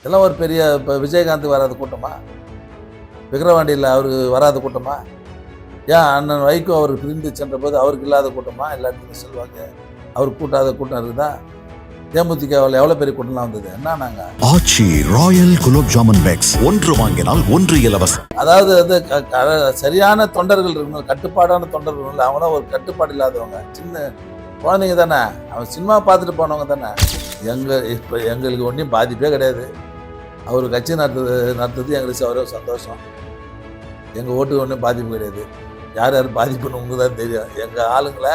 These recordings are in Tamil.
இதெல்லாம் ஒரு பெரிய இப்போ விஜயகாந்த் வராத கூட்டமா? விக்கிரவாண்டியில் அவருக்கு வராத கூட்டமா? ஏன் அண்ணன் வைகோ அவர் பிரிந்து சென்ற போது அவருக்கு இல்லாத கூட்டமா? எல்லா இடத்துலையும் செல்வாங்க அவர் கூட்டாத கூட்டம் இருக்குதா? தேமுதிகவில் எவ்வளோ பெரிய கூட்டம்லாம் வந்தது? என்ன நாங்கள் ஆச்சி ராயல் குலோப் ஜாமுன் பேக்ஸ். ஒன்று வாங்கினால் ஒன்று இலவசம். அதாவது வந்து சரியான தொண்டர்கள் இருக்கணும் கட்டுப்பாடான தொண்டர்கள் இருக்கணும். அவங்களாம் ஒரு கட்டுப்பாடு இல்லாதவங்க. சின்ன குழந்தைங்க தானே. அவன் சினிமா பார்த்துட்டு போனவங்க தானே. எங்கள் இப்போ எங்களுக்கு ஒன்றும் பாதிப்பே கிடையாது. அவர் கட்சி நடத்துறது நடத்துறது எங்களுக்கு ஒரே சந்தோஷம். எங்கள் ஓட்டுக்கு ஒன்றும் பாதிப்பு கிடையாது. யார் யார் பாதிப்புன்னு உங்களுக்கு தான் தெரியும். எங்கள் ஆளுங்களை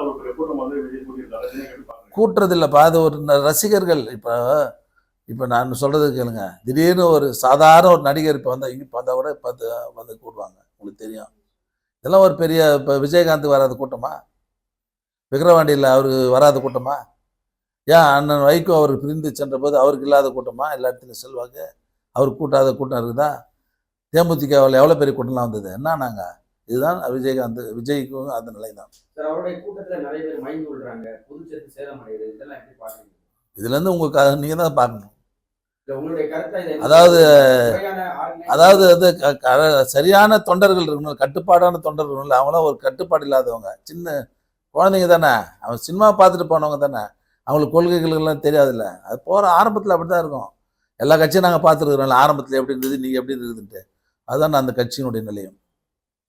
அவர்? கூட்டுறதில்லப்பா அது ஒரு ரசிகர்கள். இப்போ இப்போ நான் சொல்கிறது கேளுங்க. திடீர்னு ஒரு சாதாரண ஒரு நடிகர் இப்போ வந்தால் இங்கே பார்த்தா கூட பார்த்து வந்து கூடுவாங்க உங்களுக்கு தெரியும். இதெல்லாம் ஒரு பெரிய இப்போ விஜயகாந்த் வராத கூட்டமா? விக்கிரவாண்டியில் அவருக்கு வராத கூட்டமா? ஏன் அண்ணன் வைகோ அவர் பிரிந்து சென்ற போது அவருக்கு இல்லாத கூட்டமா? எல்லா இடத்துலையும் செல்வாங்க அவர் கூட்டாத கூட்டம் இருக்குதா? தேமுதிகவில் எவ்வளோ பெரிய கூட்டம்லாம் வந்தது? என்ன நாங்கள் இதுதான் விஜயகாந்த் விஜய்க்கும் அந்த நிலை தான் இதுலேருந்து உங்கள் நீங்கள் தான் பார்க்கணும். அதாவது அதாவது வந்து சரியான தொண்டர்கள் இருக்கணும். கட்டுப்பாடான தொண்டர்கள் அவங்களாம் ஒரு கட்டுப்பாடு இல்லாதவங்க. சின்ன குழந்தைங்க தானே? அவன் சினிமா பார்த்துட்டு போனவங்க தானே? அவங்களுக்கு கொள்கைகளுக்கெல்லாம் தெரியாதுல்ல. அது போகிற ஆரம்பத்தில் அப்படி தான் இருக்கும். எல்லா கட்சியும் நாங்கள் பார்த்துருக்குறோம்ல ஆரம்பத்தில் எப்படி இருந்தது நீங்கள் எப்படி இருக்குதுன்ட்டு அதுதான் அந்த கட்சியினுடைய நிலையம்.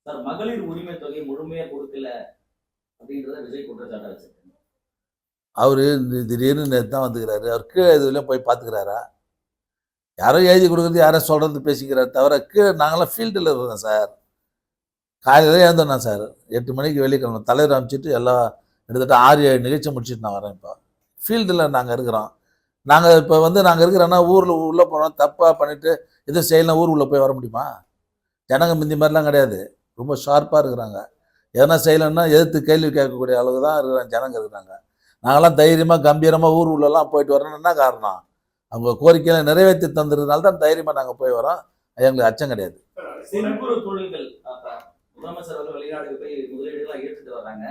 சார் மகளிர் உரிமை தொகை முழுமையா கொடுக்கல அப்படின்றத விஜய் குற்றச்சாட்டா வச்சிருக்காங்க அவர் திடீர்னு நேற்று தான் வந்துக்கிறாரு. அவர் கீழே இதுலேயும் போய் பார்த்துக்கிறாரா? யாரோ எழுதி கொடுக்குறது யாரோ சொல்கிறது பேசிக்கிறார் தவிர கீழே நாங்களாம் ஃபீல்டில் இருக்கிறோம் சார். காலையில் எழுந்தோம் சார். எட்டு மணிக்கு வெள்ளிக்கிழமை தலைவர் அமைச்சிட்டு எல்லாம் கிட்டத்தட்ட ஆறு ஏழு நிகழ்ச்சி முடிச்சுட்டு நான் வரேன் இப்போ. ஃபீல்டில் நாங்கள் இருக்கிறோம். நாங்கள் இப்போ வந்து நாங்கள் இருக்கிறோன்னா ஊரில் உள்ளே போகிறோம் தப்பாக பண்ணிவிட்டு எதுவும் செய்யலாம் ஊர் உள்ளே போய் வர முடியுமா? ஜனங்க முந்தி மாதிரிலாம் கிடையாது. ரொம்ப ஷார்ப்பாக இருக்கிறாங்க. எதனா செய்யலைன்னா எதிர்த்து கேள்வி கேட்கக்கூடிய அளவுக்கு தான் இருக்கிறாங்க ஜனங்க இருக்கிறாங்க. நாங்களாம் தைரியமாக கம்பீரமாக ஊர் உள்ளெல்லாம் போயிட்டு வரணும்னு என்ன காரணம்? அவங்க கோரிக்கையெல்லாம் நிறைவேற்றி தந்ததுனால தான் தைரியமாக நாங்கள் போய் வரோம். அது எங்களுக்கு அச்சம் கிடையாது. சிறு தொழில்கள் முதலமைச்சர் வந்து வெளிநாடுக்கு போய் முதலீடுலாம் ஈர்த்துட்டு வர்றாங்க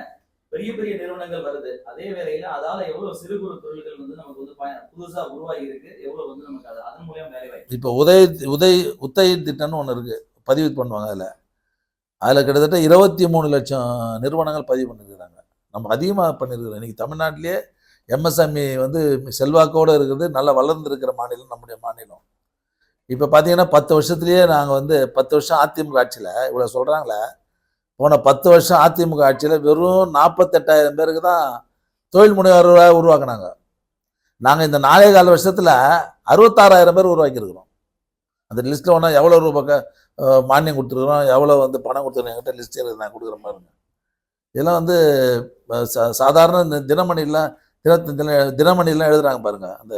பெரிய பெரிய நிறுவனங்கள் வருது. அதே வேளையில அதால எவ்வளவு சிறு குறு தொழில்கள் வந்து நமக்கு வந்து புதுசா உருவாகி இருக்கு. எவ்வளவு வந்து நமக்கு அது அதன் மூலியம் வேலை வாய்ப்பு இப்போ உதய உதய் உத்தய திட்டம்னு ஒன்று இருக்குது பதிவு பண்ணுவாங்க அதில். அதில் கிட்டத்தட்ட இருபத்தி மூணு லட்சம் நிறுவனங்கள் பதிவு பண்ணியிருக்கிறாங்க நம்ம அதிகமாக பண்ணியிருக்கிறோம் இன்றைக்கி தமிழ்நாட்டிலே எம்எஸ்எம்இ வந்து செல்வாக்கோடு இருக்கிறது நல்லா வளர்ந்துருக்கிற மாநிலம் நம்முடைய மாநிலம். இப்போ பார்த்தீங்கன்னா பத்து வருஷத்துலேயே நாங்கள் வந்து பத்து வருஷம் அதிமுக ஆட்சியில் இவ்வளோ சொல்கிறாங்களே போன பத்து வருஷம் அதிமுக ஆட்சியில் வெறும் நாற்பத்தெட்டாயிரம் பேருக்கு தான் தொழில் முனைவோராக உருவாக்குனாங்க. நாங்கள் இந்த நாலே கால வருஷத்தில் அறுபத்தாறாயிரம் பேர் உருவாக்கியிருக்கிறோம். அந்த லிஸ்ட்டில் ஒன்றா எவ்வளோ ரூபாய் மானியம் கொடுத்துருக்குறோம் எவ்வளோ வந்து பணம் கொடுத்துருக்கோம் என்கிட்ட லிஸ்ட் இருக்குது நான் கொடுக்குற மாதிரிங்க இதெல்லாம் வந்து சா சாதாரண இந்த தினமணிலாம் தின தினமணிலாம் எழுதுறாங்க பாருங்கள் அந்த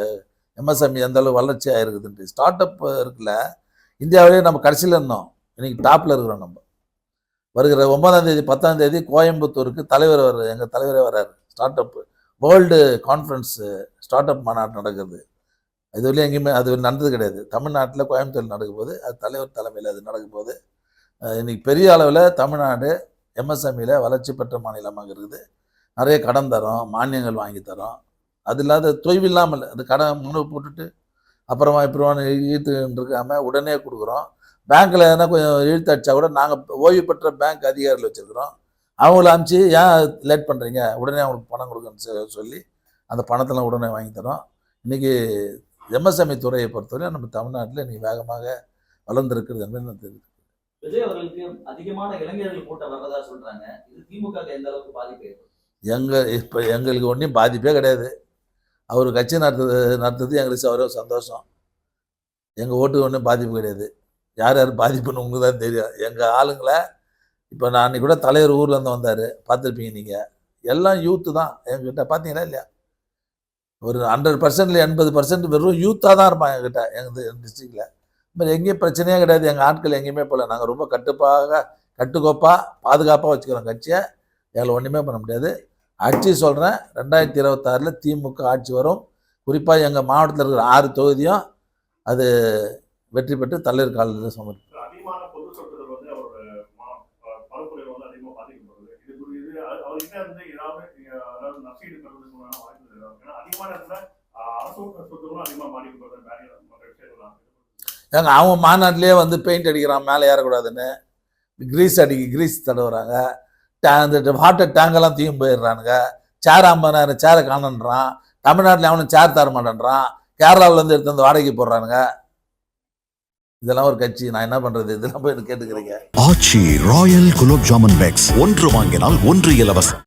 எம்எஸ்எம்இ எந்த அளவு வளர்ச்சி ஆகிருக்குதுன்ட்டு ஸ்டார்ட் அப் இருக்குல்ல இந்தியாவிலேயே நம்ம கடைசியில் இருந்தோம். இன்றைக்கி டாப்பில் இருக்கிறோம் நம்ம. வருகிற ஒன்பதாம் தேதி பத்தாம் தேதி கோயம்புத்தூருக்கு தலைவர் வர்றாரு எங்கள் தலைவரே வர்றாரு. Start up world conference start up மாநாடு நடக்குது. இது வரையும் எங்கேயுமே அது நடந்தது கிடையாது. தமிழ்நாட்டில் கோயம்புத்தூர் நடக்கும்போது அது தலைவர் தலைமையில் அது நடக்கும்போது அஹ் இன்னைக்கு பெரிய அளவில் தமிழ்நாடு எம்எஸ்எம்இயில் வளர்ச்சி பெற்ற மாநிலமாக இருக்குது. நிறைய கடன் தரோம் மானியங்கள் வாங்கி தரோம். அது இல்லாத தொய்வு இல்லாமல் அது கடன் முன்னு போட்டுட்டு அப்புறமா இப்படி ஈர்த்து உடனே கொடுக்குறோம். பேங்க்கில் எதனா கொஞ்சம் இழுத்து அடிச்சா கூட நாங்கள் ஓய்வு பெற்ற பேங்க் அதிகாரிகள் வச்சுருக்கிறோம். அவங்கள அனுப்பிச்சு ஏன் லேட் பண்ணுறீங்க உடனே அவங்களுக்கு பணம் கொடுக்கணும்னு சொல்லி அந்த பணத்தெல்லாம் உடனே வாங்கி தரோம். இன்றைக்கி எம்எஸ்எம்இ துறையை பொறுத்தவரை நம்ம தமிழ்நாட்டில் இன்னைக்கு வேகமாக வளர்ந்துருக்கிறது என்பது நான் தெரியுது விஜய் அவர்களுக்கு அதிகமான இளைஞர்கள் கூட்டம் வர்றதா சொல்றாங்க. இது திமுக க்கு எந்த அளவுக்கு பாதிப்பு ஏற்படும் எங்கள் இப்போ எங்களுக்கு ஒன்றும் பாதிப்பே கிடையாது. அவர் கட்சி நடத்துறது நடத்துறது எங்களுக்கு ஒரே சந்தோஷம். எங்கள் ஓட்டுக்கு ஒன்றும் பாதிப்பு கிடையாது. யார் யார் பாதிப்புன்னு உங்களுக்கு தான் தெரியும். எங்கள் ஆளுங்களை இப்போ நான் அன்னைக்கு கூட தலைவர் ஊர்லேருந்து வந்தார். பார்த்துருப்பீங்க நீங்கள் எல்லாம் யூத்து தான். எங்கிட்ட பார்த்தீங்களா இல்லையா? ஒரு ஹண்ட்ரட் பர்சன்ட்ல எண்பது பர்சன்ட் வெறும் யூத்தாக தான் இருப்பான் எங்கிட்ட எங்கள் டிஸ்ட்ரிக்டில் இப்போ எங்கேயும் பிரச்சனையே கிடையாது. எங்கள் ஆட்கள் எங்கேயுமே போகல. நாங்கள் ரொம்ப கட்டுப்பாக கட்டுக்கோப்பாக பாதுகாப்பாக வச்சுக்கிறோம் கட்சியை. எங்களை ஒன்றுமே பண்ண முடியாது. ஆட்சி சொல்கிறேன் ரெண்டாயிரத்தி இருபத்தாறில் திமுக ஆட்சி வரும். குறிப்பாக எங்கள் மாவட்டத்தில் இருக்கிற ஆறு தொகுதியும் அது வெற்றி பெற்று தலைவர் காலில் சமர்ப்பி ஏங்க அவன் மாநாட்டிலே வந்து பெயிண்ட் அடிக்கிறான் மேலே ஏறக்கூடாதுன்னு. கிரீஸ் அடிக்க கிரீஸ் தடவுறாங்க. அந்த வாட்டர் டேங்கெல்லாம் தூக்கி போயிடுறானுங்க. சேர் ஐம்பதாயிரம் சேரை காணன்றான். தமிழ்நாட்டில் அவனும் சேர் தர மாட்டேன்றான் கேரளாவுல இருந்து எடுத்து வந்து வாடகைக்கு போடுறானுங்க. இதெல்லாம் ஒரு கட்சி. நான் என்ன பண்றது? இதெல்லாம் போய் கேட்டுக்கிறீங்க? Aachi royal gulab jamun packs. ஒன்று வாங்கினால் ஒன்று இலவசம்.